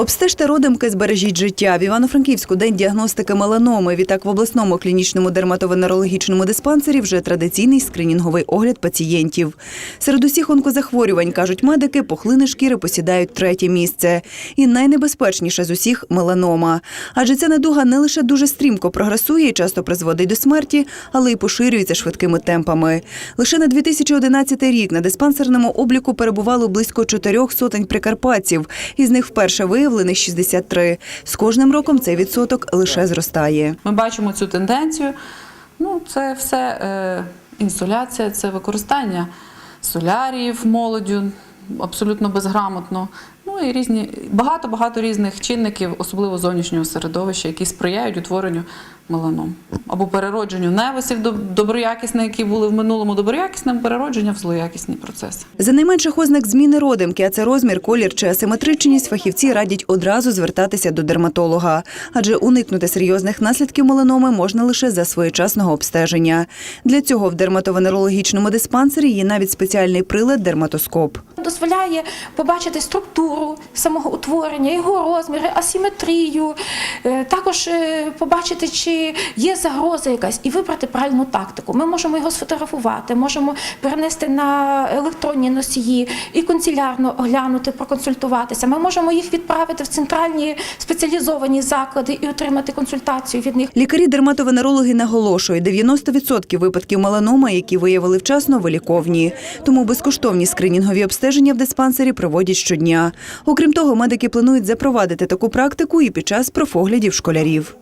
Обстежте родимки, збережіть життя. В Івано-Франківську день діагностики меланоми. Відтак в обласному клінічному дерматовенерологічному диспансері вже традиційний скринінговий огляд пацієнтів. Серед усіх онкозахворювань, кажуть медики, пухлини шкіри посідають третє місце. І найнебезпечніше з усіх меланома. Адже ця недуга не лише дуже стрімко прогресує і часто призводить до смерті, але й поширюється швидкими темпами. Лише на 2011 рік на диспансерному обліку перебувало близько чотирьох сотень прикарпатців. Із них вперше виявлених 63. З кожним роком цей відсоток лише зростає. Ми бачимо цю тенденцію. Ну, це все е, інсуляція, це використання соляріїв молоддю абсолютно безграмотно. Ну і різні багато-багато різних чинників, особливо зовнішнього середовища, які сприяють утворенню меланом або переродженню невисів доб- доброякісних, які були в минулому доброякісним, переродження в злоякісні процеси. За найменших ознак зміни родимки, а це розмір, колір чи асиметричність, фахівці радять одразу звертатися до дерматолога, адже уникнути серйозних наслідків меланоми можна лише за своєчасного обстеження. Для цього в дерматовенерологічному диспансері є навіть спеціальний прилад дерматоскоп. Дозволяє побачити структуру самого утворення, його розміри, асиметрію, е, також е, побачити, чи є загроза якась, і вибрати правильну тактику. Ми можемо його сфотографувати, можемо перенести на електронні носії і консилярно оглянути, проконсультуватися. Ми можемо їх відправити в центральні спеціалізовані заклади і отримати консультацію від них. Лікарі-дерматовенерологи наголошують, 90% випадків меланоми, які виявили вчасно, виліковні. Тому безкоштовні скринінгові обстеження в диспансері проводять щодня. Окрім того, медики планують запровадити таку практику і під час профоглядів школярів.